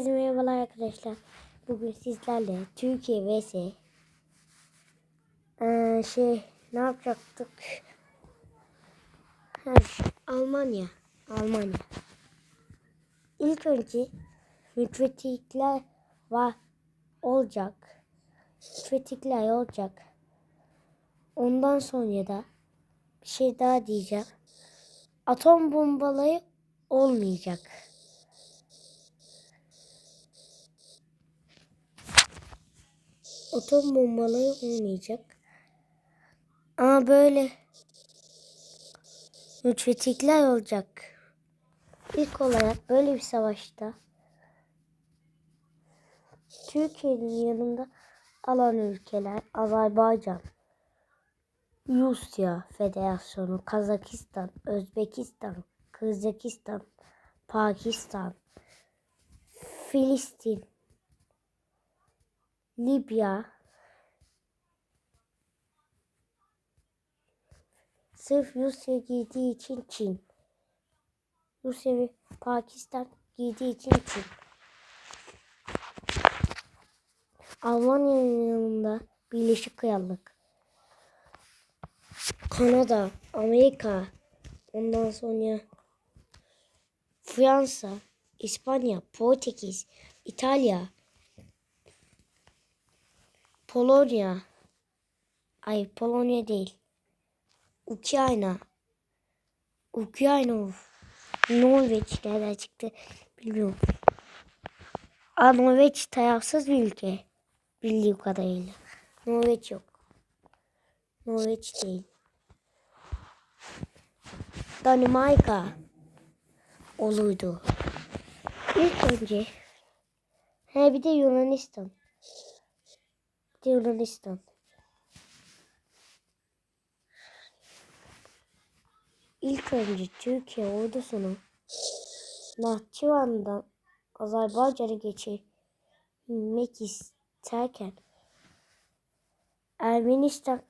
Herkese merhabalar arkadaşlar. Bugün sizlerle Türkiye vs Ee, şey ne yapacaktık? Ha, Almanya. Almanya. İlk önce müttefikler var olacak. Müttefikler olacak. Ondan sonra da bir şey daha diyeceğim. Atom bombaları olmayacak. Atom bombaları olmayacak. Ama böyle müttefikler olacak. İlk olarak böyle bir savaşta Türkiye'nin yanında alan ülkeler Azerbaycan, Rusya Federasyonu, Kazakistan, Özbekistan, Kırgızistan, Pakistan, Filistin, Libya, sırf Rusya giydiği için Çin. Rusya ve Pakistan giydiği için Çin. Almanya'nın yanında Birleşik Krallık. Kanada, Amerika, ondan sonra Fransa, İspanya, Portekiz, İtalya, Polonya. Ay Polonya değil. Ukrayna. Ukrayna. Norveç nereden çıktı bilmiyorum. Aa, Norveç tarafsız bir ülke. Bildiğim kadarıyla. Norveç yok. Norveç değil. Danimarka olurdu. İlk önce he bir de Yunanistan. Yunanistan. İlk önce Türkiye ordusunu Nahçıvan'dan Azerbaycan'a geçirmek isterken Ermenistan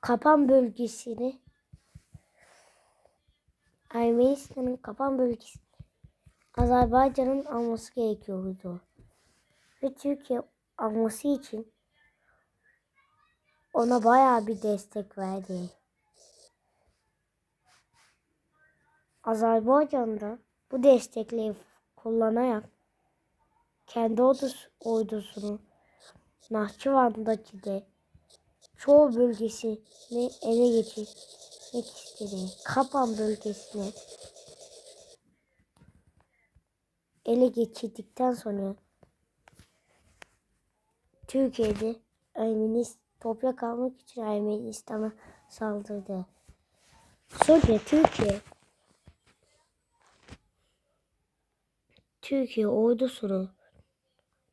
Kapan bölgesini Ermenistan'ın Kapan bölgesi Azerbaycan'ın alması gerekiyordu. Ve Türkiye alması için ona bayağı bir destek verdi. Azerbaycan'da bu destekleri kullanarak kendi ordus, ordusunu Nahçıvan'daki de çoğu bölgesini ele geçirmek istedi. Kapan bölgesini ele geçirdikten sonra Türkiye'de Ermenistan toprak almak için Ermenistan'a saldırdı. Sonra Türkiye Türkiye ordusunu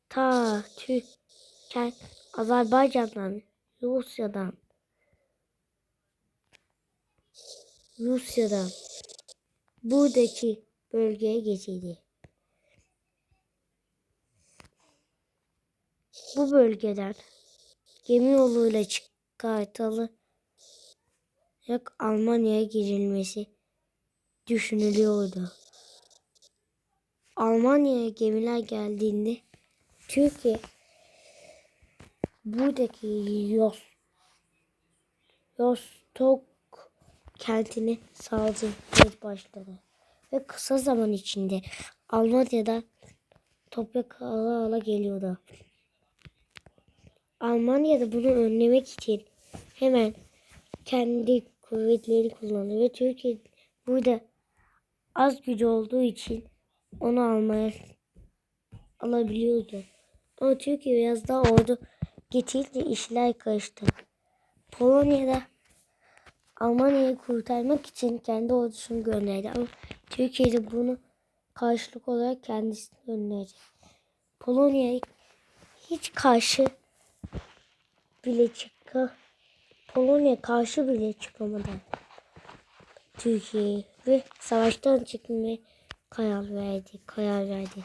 ta Türkiye Azerbaycan'dan Rusya'dan Rusya'dan buradaki bölgeye geçirdi. Bu bölgeden gemi yoluyla çıkartılı yak Almanya'ya girilmesi düşünülüyordu. Almanya'ya gemiler geldiğinde Türkiye buradaki Yos Yostok kentini saldırmaya başladı. Ve kısa zaman içinde Almanya'da toprak ala ala geliyordu. Almanya'da bunu önlemek için hemen kendi kuvvetleri kullandı ve Türkiye burada az gücü olduğu için onu almaya alabiliyordu. Ama Türkiye biraz daha ordu getirince işler karıştı. Polonya'da Almanya'yı kurtarmak için kendi ordusunu gönderdi. Ama Türkiye'de bunu karşılık olarak kendisini gönderecek. Polonya'ya hiç karşı bile Polonya karşı bile çıkamadı. Türkiye'yi ve savaştan çıkmaya karar verdi. Karar verdi.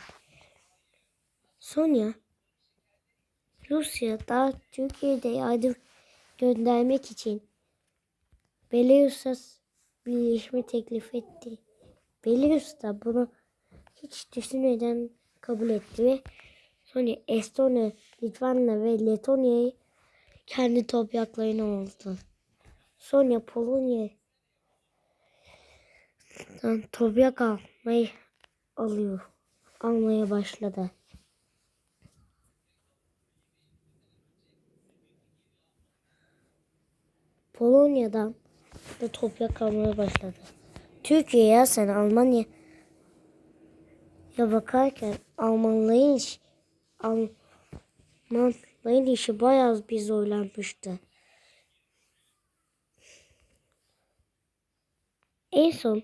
Sonra Rusya da Türkiye'de yardım göndermek için Belarus'a birleşme teklif etti. Belarus da bunu hiç düşünmeden kabul etti ve sonra Estonya, Litvanya ve Letonya'yı kendi topraklarına aldı. Sonra Polonya'dan toprak almayı alıyor. Almaya başladı. Polonya'dan da toprak almaya başladı. Türkiye ya sen Almanya ya bakarken Almanların iş, Almanların işi bayağı bir zorlanmıştı. En son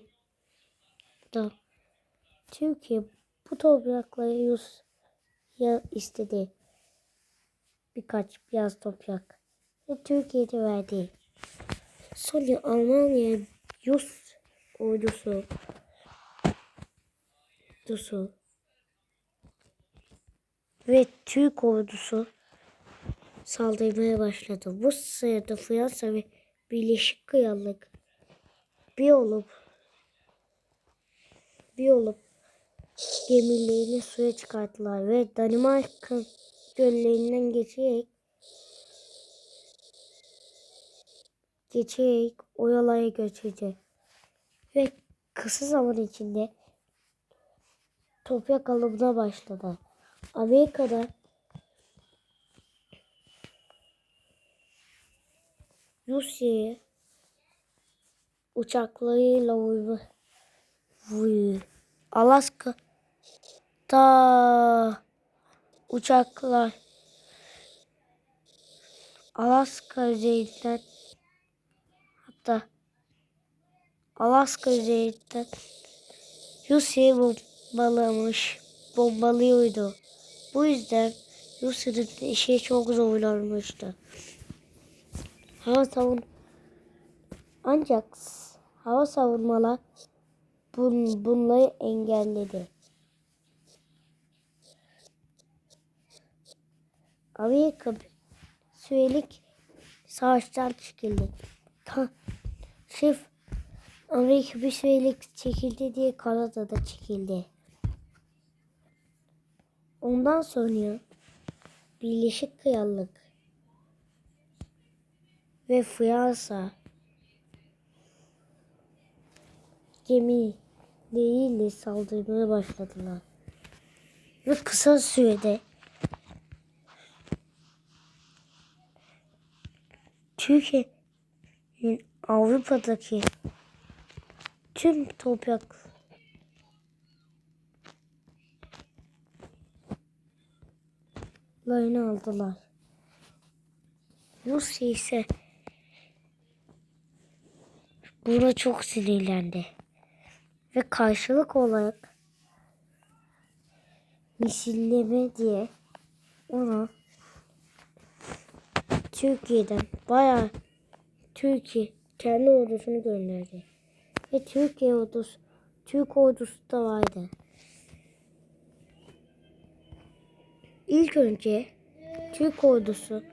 da Türkiye bu toprakları Rus ya istedi. Birkaç biraz toprak. Ve Türkiye'de verdi. Sonra Almanya Rus ordusu ordusu ve Türk ordusu saldırmaya başladı. Bu sırada Fransa ve Birleşik Krallık bir olup bir olup gemilerini suya çıkarttılar ve Danimarka göllerinden geçerek geçerek oyalaya götürdü. Ve kısa zaman içinde toprak alımına başladı. Amerika'da Rusya'yı uçaklarıyla vurdu. vuruyor. Alaska da uçaklar Alaska üzerinden hatta Alaska üzerinden Rusya'yı bombalamış, bombalıyordu. Bu yüzden Rusya'nın işi çok zorlanmıştı. Hava savun ancak hava savunmalar bun, bunları engelledi. Amerika sürelik savaştan çekildi. Ta, sırf Amerika bir çekildi diye Kanada'da çekildi. Ondan sonra Birleşik Krallık ve Fransa gemileriyle saldırmaya başladılar. Ve kısa sürede Türkiye'nin Avrupa'daki tüm toprak aldılar. Rusya ise buna çok sinirlendi. Ve karşılık olarak misilleme diye ona Türkiye'den bayağı Türkiye kendi ordusunu gönderdi. Ve Türkiye ordusu, Türk ordusu da vardı. İlk önce Türk ordusu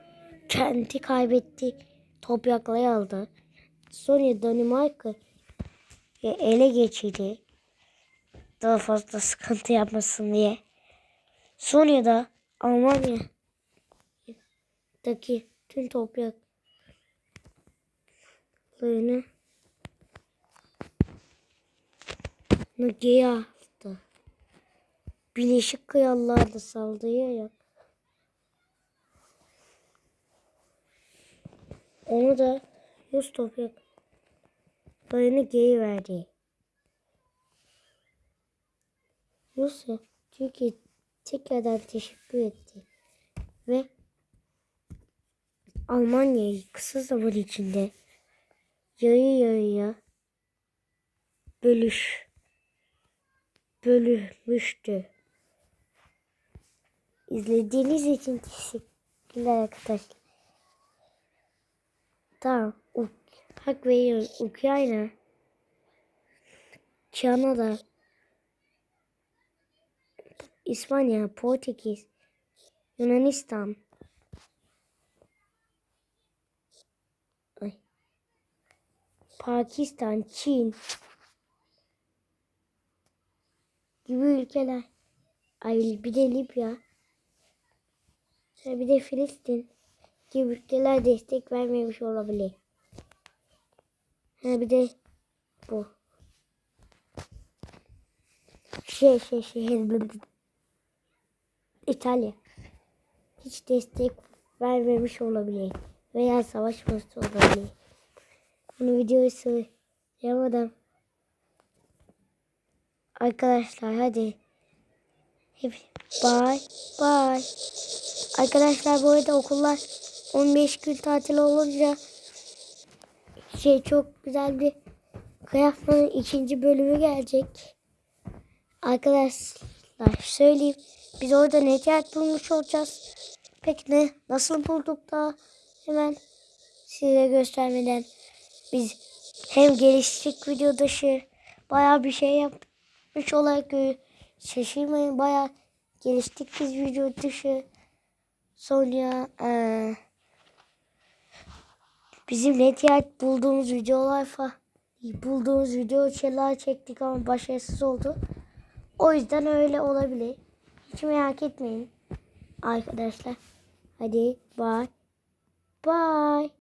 kendi kaybetti toprakları aldı. Sonra Danimarka ele geçirdi. Daha fazla sıkıntı yapmasın diye. Sonra da Almanya'daki tüm topraklarını geri aldı. Birleşik Krallığa da saldırıyor Onu da Rus topraklarını geri verdi. Rusya Türkiye tekrardan teşekkür etti. Ve Almanya'yı kısa zaman içinde yarı yarıya bölüş bölünmüştü. İzlediğiniz için teşekkürler arkadaşlar. Tamam. Hak veriyorum. Ukrayna, Kanada, İspanya, Portekiz, Yunanistan, Ay. Pakistan, Çin, gibi ülkeler. Ay bir de Libya. Bir de Filistin gibi ülkeler destek vermemiş olabilir. Ha bir de bu. Şey şey şey. İtalya. Hiç destek vermemiş olabilir. Veya savaşmış olabilir. Bunu videoyu sığıramadım. Arkadaşlar hadi. Hep bye bye. Arkadaşlar bu arada okullar 15 gün tatil olunca şey çok güzel bir kıyafetin ikinci bölümü gelecek. Arkadaşlar söyleyeyim. Biz orada ne tiyatro bulmuş olacağız. Peki ne? Nasıl bulduk da hemen size göstermeden biz hem geliştik video dışı bayağı bir şey yapmış olarak şaşırmayın bayağı geliştik biz video dışı sonra eee, bizim yer bulduğumuz videolar falan bulduğumuz video şeyler çektik ama başarısız oldu. O yüzden öyle olabilir. Hiç merak etmeyin arkadaşlar. Hadi bye. Bye.